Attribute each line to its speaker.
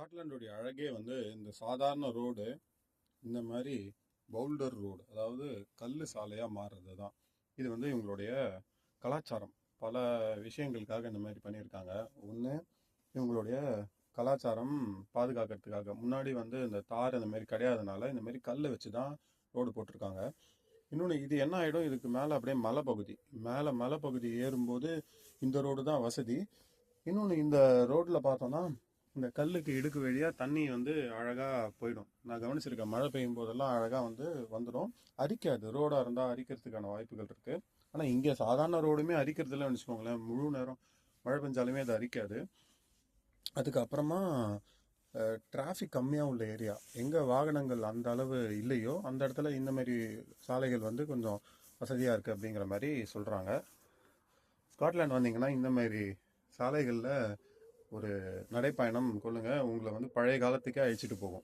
Speaker 1: ஸ்காட்லாண்டுடைய அழகே வந்து இந்த சாதாரண ரோடு இந்த மாதிரி பவுல்டர் ரோடு அதாவது கல் சாலையாக மாறுறது தான் இது வந்து இவங்களுடைய கலாச்சாரம். பல விஷயங்களுக்காக இந்த மாதிரி பண்ணியிருக்காங்க. ஒன்று இவங்களுடைய கலாச்சாரம் பாதுகாக்கிறதுக்காக. முன்னாடி வந்து இந்த தார் இந்த மாதிரி கிடையாதனால இந்த மாதிரி கல் வச்சு தான் ரோடு போட்டிருக்காங்க. இன்னொன்று இது என்ன ஆகிடும் இதுக்கு மேலே அப்படியே மலைப்பகுதி. மேலே மலைப்பகுதி ஏறும்போது இந்த ரோடு தான் வசதி. இன்னொன்று இந்த ரோட்டில் பார்த்தோன்னா இந்த கல்லுக்கு இடுக்கு வழியாக தண்ணி வந்து அழகாக போயிடும். நான் கவனிச்சிருக்கேன் மழை பெய்யும் போதெல்லாம் அழகாக வந்து வந்துடும். அரிக்காது ரோடாக இருந்தால் அரிக்கிறதுக்கான வாய்ப்புகள் இருக்குது ஆனால் இங்கே சாதாரண ரோடுமே அரிக்கிறதுல வச்சுக்கோங்களேன். முழு நேரம் மழை பெஞ்சாலுமே அது அரிக்காது. அதுக்கப்புறமா டிராஃபிக் கம்மியாக உள்ள ஏரியா எங்கே வாகனங்கள் அந்த அளவு இல்லையோ அந்த இடத்துல இந்த மாதிரி சாலைகள் வந்து கொஞ்சம் வசதியாக இருக்குது அப்படிங்கிற மாதிரி சொல்கிறாங்க ஸ்காட்லாண்ட் வந்தீங்கன்னா இந்த மாதிரி சாலைகளில் ஒரு நடைப்பயணம் கொள்ளுங்க. உங்களை வந்து பழைய காலத்துக்கே அழைச்சிட்டு போகும்.